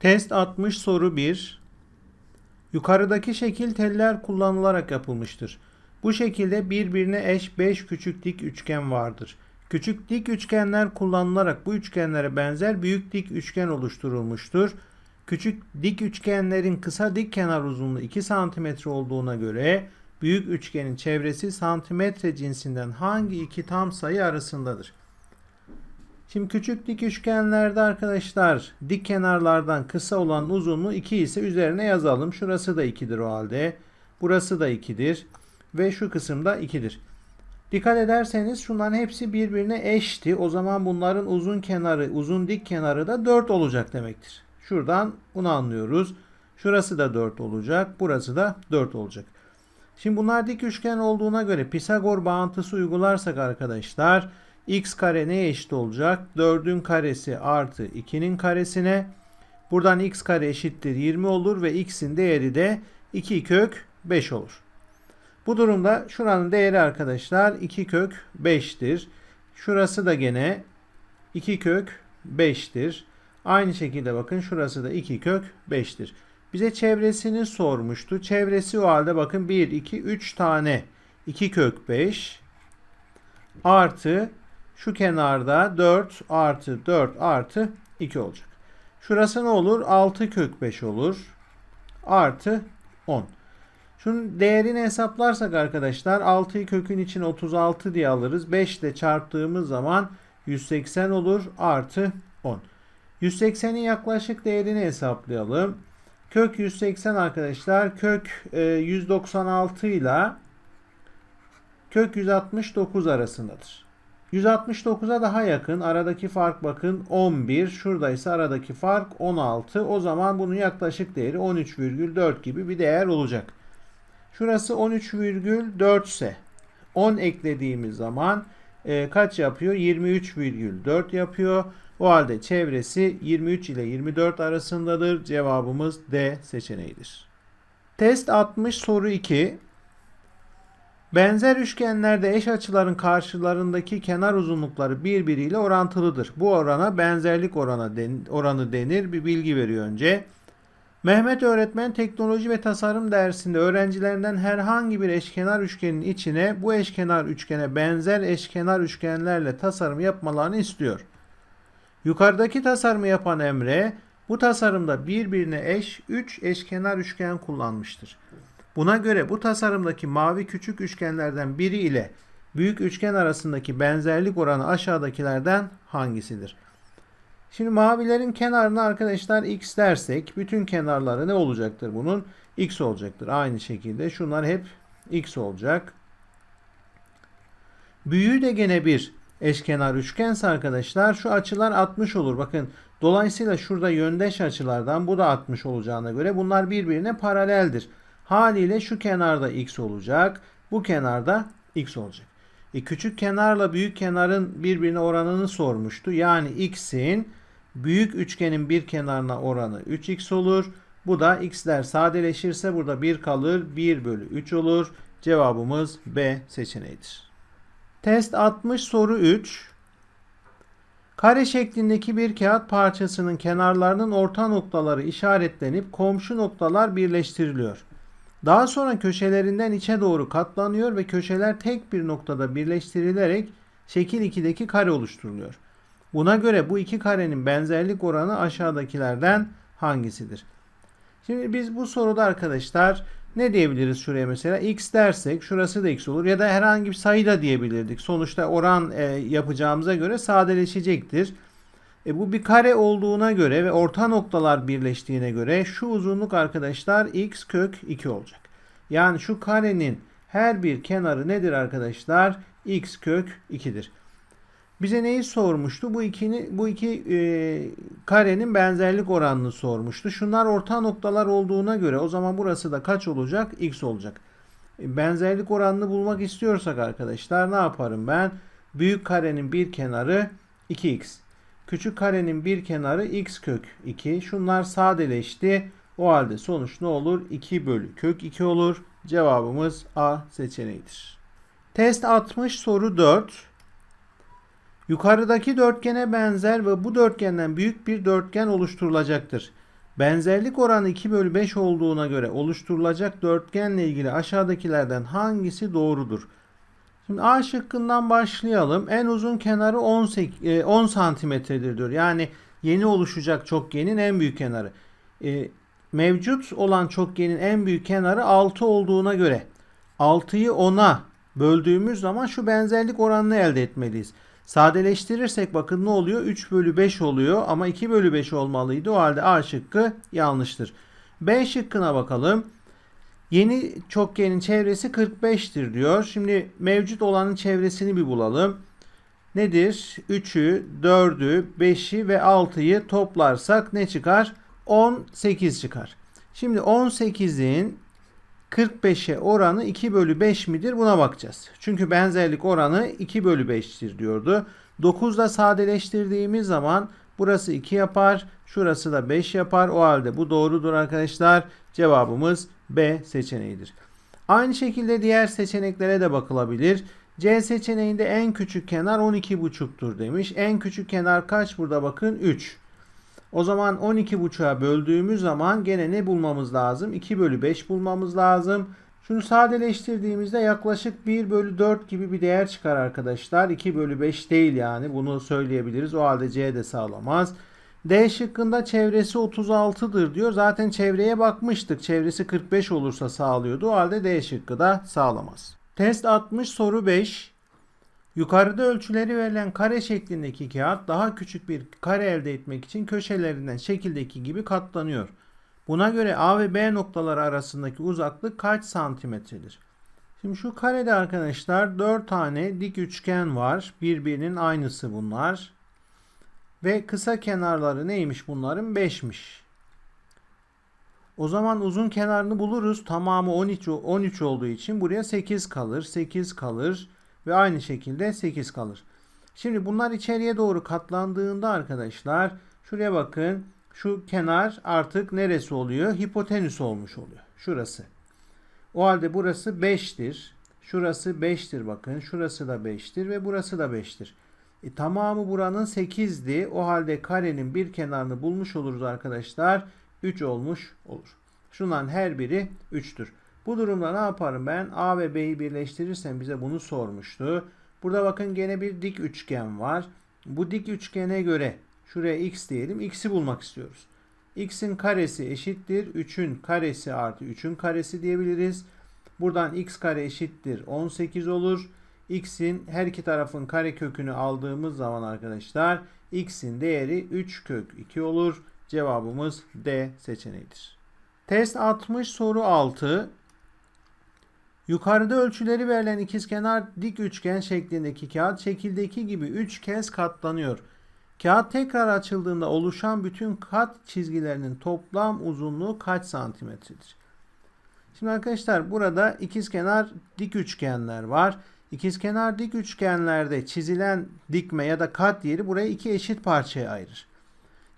Test 60 soru 1. Yukarıdaki şekil teller kullanılarak yapılmıştır. Bu şekilde birbirine eş 5 küçük dik üçgen vardır. Küçük dik üçgenler kullanılarak bu üçgenlere benzer büyük dik üçgen oluşturulmuştur. Küçük dik üçgenlerin kısa dik kenar uzunluğu 2 cm olduğuna göre büyük üçgenin çevresi santimetre cinsinden hangi iki tam sayı arasındadır? Şimdi küçük dik üçgenlerde arkadaşlar dik kenarlardan kısa olan uzunluğu 2 ise üzerine yazalım. Şurası da 2'dir o halde. Burası da 2'dir. Ve şu kısımda 2'dir. Dikkat ederseniz şunların hepsi birbirine eşti. O zaman bunların uzun kenarı, uzun dik kenarı da 4 olacak demektir. Şuradan bunu anlıyoruz. Şurası da 4 olacak. Burası da 4 olacak. Şimdi bunlar dik üçgen olduğuna göre Pisagor bağıntısı uygularsak arkadaşlar x kare neye eşit olacak? 4'ün karesi artı 2'nin karesine. Buradan x kare eşittir 20 olur ve x'in değeri de 2 kök 5 olur. Bu durumda şuranın değeri arkadaşlar 2 kök 5'tir. Şurası da gene 2 kök 5'tir. Aynı şekilde bakın şurası da 2 kök 5'tir. Bize çevresini sormuştu. Çevresi o halde bakın 1, 2, 3 tane 2 kök 5 artı şu kenarda 4 artı 4 artı 2 olacak. Şurası ne olur? 6 kök 5 olur. Artı 10. Şunun değerini hesaplarsak arkadaşlar 6'yı kökün için 36 diye alırız. 5 ile çarptığımız zaman 180 olur. Artı 10. 180'in yaklaşık değerini hesaplayalım. Kök 180 arkadaşlar kök e, 196 ile kök 169 arasındadır. 169'a daha yakın. Aradaki fark bakın 11. Şurada ise aradaki fark 16. O zaman bunun yaklaşık değeri 13,4 gibi bir değer olacak. Şurası 13,4 ise 10 eklediğimiz zaman e, kaç yapıyor? 23,4 yapıyor. O halde çevresi 23 ile 24 arasındadır. Cevabımız D seçeneğidir. Test 60 soru 2. Benzer üçgenlerde eş açıların karşılarındaki kenar uzunlukları birbiriyle orantılıdır. Bu orana benzerlik orana den, oranı denir. Bir bilgi veriyor önce. Mehmet öğretmen teknoloji ve tasarım dersinde öğrencilerinden herhangi bir eşkenar üçgenin içine bu eşkenar üçgene benzer eşkenar üçgenlerle tasarım yapmalarını istiyor. Yukarıdaki tasarımı yapan Emre bu tasarımda birbirine eş 3 eşkenar üçgen kullanmıştır. Buna göre bu tasarımdaki mavi küçük üçgenlerden biri ile büyük üçgen arasındaki benzerlik oranı aşağıdakilerden hangisidir? Şimdi mavilerin kenarına arkadaşlar x dersek bütün kenarları ne olacaktır bunun? x olacaktır. Aynı şekilde şunlar hep x olacak. Büyüğü de gene bir eşkenar üçgense arkadaşlar şu açılar 60 olur. Bakın dolayısıyla şurada yöndeş açılardan bu da 60 olacağına göre bunlar birbirine paraleldir. Haliyle şu kenarda x olacak. Bu kenarda x olacak. E, küçük kenarla büyük kenarın birbirine oranını sormuştu. Yani x'in büyük üçgenin bir kenarına oranı 3x olur. Bu da x'ler sadeleşirse burada 1 kalır. 1 bölü 3 olur. Cevabımız B seçeneğidir. Test 60 soru 3. Kare şeklindeki bir kağıt parçasının kenarlarının orta noktaları işaretlenip komşu noktalar birleştiriliyor. Daha sonra köşelerinden içe doğru katlanıyor ve köşeler tek bir noktada birleştirilerek şekil 2'deki kare oluşturuluyor. Buna göre bu iki karenin benzerlik oranı aşağıdakilerden hangisidir? Şimdi biz bu soruda arkadaşlar ne diyebiliriz şuraya mesela? x dersek şurası da x olur ya da herhangi bir sayı da diyebilirdik. Sonuçta oran e, yapacağımıza göre sadeleşecektir. E, bu bir kare olduğuna göre ve orta noktalar birleştiğine göre şu uzunluk arkadaşlar x kök 2 olacak. Yani şu karenin her bir kenarı nedir arkadaşlar? x kök 2'dir. Bize neyi sormuştu? Bu ikini bu iki e, karenin benzerlik oranını sormuştu. Şunlar orta noktalar olduğuna göre o zaman burası da kaç olacak? X olacak. E, benzerlik oranını bulmak istiyorsak arkadaşlar ne yaparım ben? Büyük karenin bir kenarı 2x. Küçük karenin bir kenarı x kök 2. Şunlar sadeleşti. O halde sonuç ne olur? 2 bölü kök 2 olur. Cevabımız A seçeneğidir. Test 60 soru 4. Yukarıdaki dörtgene benzer ve bu dörtgenden büyük bir dörtgen oluşturulacaktır. Benzerlik oranı 2 bölü 5 olduğuna göre oluşturulacak dörtgenle ilgili aşağıdakilerden hangisi doğrudur? Şimdi A şıkkından başlayalım. En uzun kenarı 18, e, 10 santimetredir diyor. Yani yeni oluşacak çokgenin en büyük kenarı. E, mevcut olan çokgenin en büyük kenarı 6 olduğuna göre 6'yı 10'a böldüğümüz zaman şu benzerlik oranını elde etmeliyiz. Sadeleştirirsek bakın ne oluyor? 3 bölü 5 oluyor ama 2 bölü 5 olmalıydı. O halde A şıkkı yanlıştır. B şıkkına bakalım. Yeni çokgenin çevresi 45'tir diyor. Şimdi mevcut olanın çevresini bir bulalım. Nedir? 3'ü, 4'ü, 5'i ve 6'yı toplarsak ne çıkar? 18 çıkar. Şimdi 18'in 45'e oranı 2 bölü 5 midir? Buna bakacağız. Çünkü benzerlik oranı 2 bölü 5'tir diyordu. 9'da sadeleştirdiğimiz zaman burası 2 yapar. Şurası da 5 yapar. O halde bu doğrudur arkadaşlar. Cevabımız B seçeneğidir. Aynı şekilde diğer seçeneklere de bakılabilir. C seçeneğinde en küçük kenar 12,5'tur demiş. En küçük kenar kaç burada bakın 3. O zaman 12,5'a böldüğümüz zaman gene ne bulmamız lazım? 2 bölü 5 bulmamız lazım. Şunu sadeleştirdiğimizde yaklaşık 1 bölü 4 gibi bir değer çıkar arkadaşlar. 2 bölü 5 değil yani bunu söyleyebiliriz. O halde C de sağlamaz. D şıkkında çevresi 36'dır diyor. Zaten çevreye bakmıştık. Çevresi 45 olursa sağlıyordu. O halde D şıkkı da sağlamaz. Test 60 soru 5. Yukarıda ölçüleri verilen kare şeklindeki kağıt daha küçük bir kare elde etmek için köşelerinden şekildeki gibi katlanıyor. Buna göre A ve B noktaları arasındaki uzaklık kaç santimetredir? Şimdi şu karede arkadaşlar 4 tane dik üçgen var. Birbirinin aynısı bunlar. Ve kısa kenarları neymiş bunların? 5'miş. O zaman uzun kenarını buluruz. Tamamı 13, 13 olduğu için buraya 8 kalır. 8 kalır. Ve aynı şekilde 8 kalır. Şimdi bunlar içeriye doğru katlandığında arkadaşlar şuraya bakın. Şu kenar artık neresi oluyor? Hipotenüs olmuş oluyor. Şurası. O halde burası 5'tir. Şurası 5'tir bakın. Şurası da 5'tir ve burası da 5'tir. E, tamamı buranın 8'di. O halde karenin bir kenarını bulmuş oluruz arkadaşlar. 3 olmuş olur. Şundan her biri 3'tür. Bu durumda ne yaparım ben? A ve B'yi birleştirirsem bize bunu sormuştu. Burada bakın gene bir dik üçgen var. Bu dik üçgene göre şuraya x diyelim. X'i bulmak istiyoruz. X'in karesi eşittir. 3'ün karesi artı 3'ün karesi diyebiliriz. Buradan x kare eşittir 18 olur. X'in her iki tarafın kare kökünü aldığımız zaman arkadaşlar x'in değeri 3 kök 2 olur. Cevabımız D seçeneğidir. Test 60 soru 6. Yukarıda ölçüleri verilen ikizkenar dik üçgen şeklindeki kağıt şekildeki gibi 3 kez katlanıyor. Kağıt tekrar açıldığında oluşan bütün kat çizgilerinin toplam uzunluğu kaç santimetredir? Şimdi arkadaşlar burada ikizkenar dik üçgenler var. İkizkenar dik üçgenlerde çizilen dikme ya da kat yeri burayı iki eşit parçaya ayırır.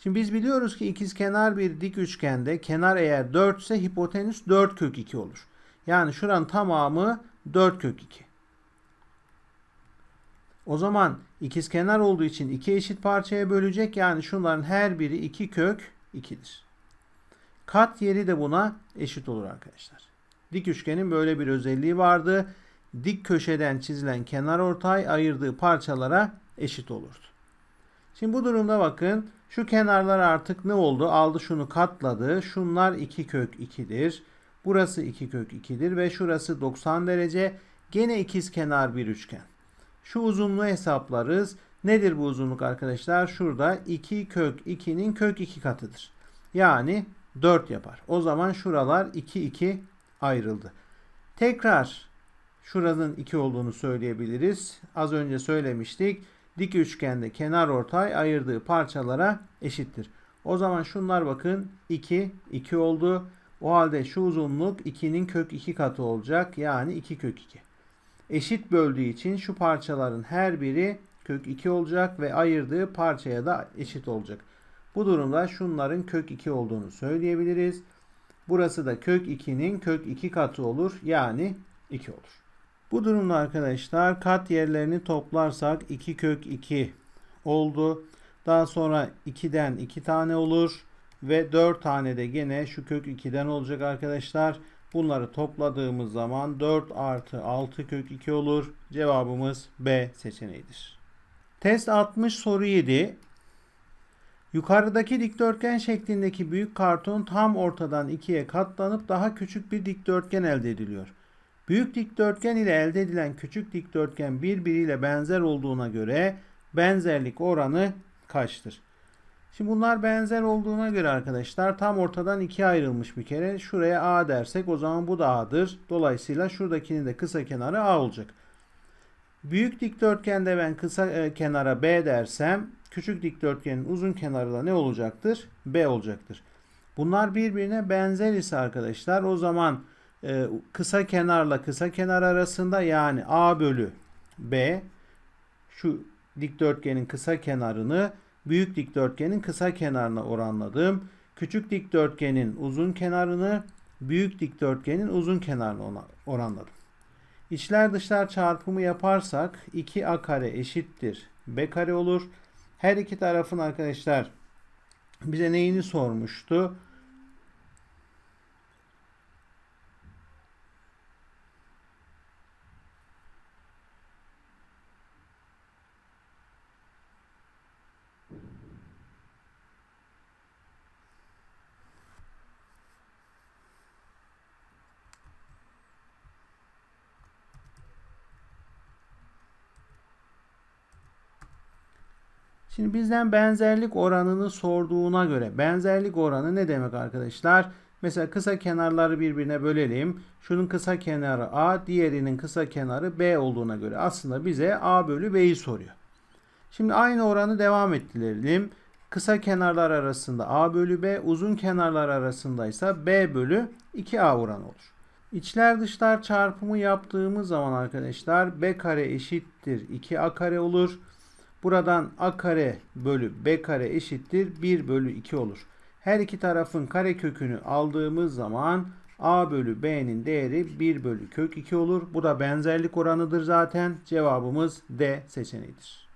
Şimdi biz biliyoruz ki ikizkenar bir dik üçgende kenar eğer 4 ise hipotenüs 4 kök 2 olur. Yani şuranın tamamı 4 kök 2. O zaman ikizkenar olduğu için iki eşit parçaya bölecek. Yani şunların her biri 2 kök 2'dir. Kat yeri de buna eşit olur arkadaşlar. Dik üçgenin böyle bir özelliği vardı. Dik köşeden çizilen kenar ortay ayırdığı parçalara eşit olurdu. Şimdi bu durumda bakın şu kenarlar artık ne oldu? Aldı şunu katladı. Şunlar 2 kök 2'dir. Burası 2 kök 2'dir ve şurası 90 derece. Gene ikiz kenar bir üçgen. Şu uzunluğu hesaplarız. Nedir bu uzunluk arkadaşlar? Şurada 2 kök 2'nin kök 2 katıdır. Yani 4 yapar. O zaman şuralar 2 2 ayrıldı. Tekrar şuranın 2 olduğunu söyleyebiliriz. Az önce söylemiştik. Dik üçgende kenar ortay ayırdığı parçalara eşittir. O zaman şunlar bakın 2 2 oldu. O halde şu uzunluk 2'nin kök 2 katı olacak. Yani 2 kök 2. Eşit böldüğü için şu parçaların her biri kök 2 olacak ve ayırdığı parçaya da eşit olacak. Bu durumda şunların kök 2 olduğunu söyleyebiliriz. Burası da kök 2'nin kök 2 katı olur. Yani 2 olur. Bu durumda arkadaşlar kat yerlerini toplarsak 2 kök 2 oldu. Daha sonra 2'den 2 tane olur. ve 4 tane de gene şu kök 2'den olacak arkadaşlar. Bunları topladığımız zaman 4 artı 6 kök 2 olur. Cevabımız B seçeneğidir. Test 60 soru 7. Yukarıdaki dikdörtgen şeklindeki büyük karton tam ortadan ikiye katlanıp daha küçük bir dikdörtgen elde ediliyor. Büyük dikdörtgen ile elde edilen küçük dikdörtgen birbiriyle benzer olduğuna göre benzerlik oranı kaçtır? Şimdi bunlar benzer olduğuna göre arkadaşlar tam ortadan ikiye ayrılmış bir kere. Şuraya A dersek o zaman bu da A'dır. Dolayısıyla şuradakinin de kısa kenarı A olacak. Büyük dikdörtgende ben kısa e, kenara B dersem küçük dikdörtgenin uzun kenarı da ne olacaktır? B olacaktır. Bunlar birbirine benzer ise arkadaşlar o zaman e, kısa kenarla kısa kenar arasında yani A bölü B şu dikdörtgenin kısa kenarını büyük dikdörtgenin kısa kenarına oranladım. Küçük dikdörtgenin uzun kenarını büyük dikdörtgenin uzun kenarına oranladım. İçler dışlar çarpımı yaparsak 2a kare eşittir b kare olur. Her iki tarafın arkadaşlar bize neyini sormuştu? Şimdi bizden benzerlik oranını sorduğuna göre benzerlik oranı ne demek arkadaşlar? Mesela kısa kenarları birbirine bölelim. Şunun kısa kenarı A, diğerinin kısa kenarı B olduğuna göre aslında bize A bölü B'yi soruyor. Şimdi aynı oranı devam ettirelim. Kısa kenarlar arasında A bölü B, uzun kenarlar arasında ise B bölü 2A oranı olur. İçler dışlar çarpımı yaptığımız zaman arkadaşlar B kare eşittir 2A kare olur. Buradan a kare bölü b kare eşittir 1 bölü 2 olur. Her iki tarafın kare kökünü aldığımız zaman a bölü b'nin değeri 1 bölü kök 2 olur. Bu da benzerlik oranıdır zaten. Cevabımız D seçeneğidir.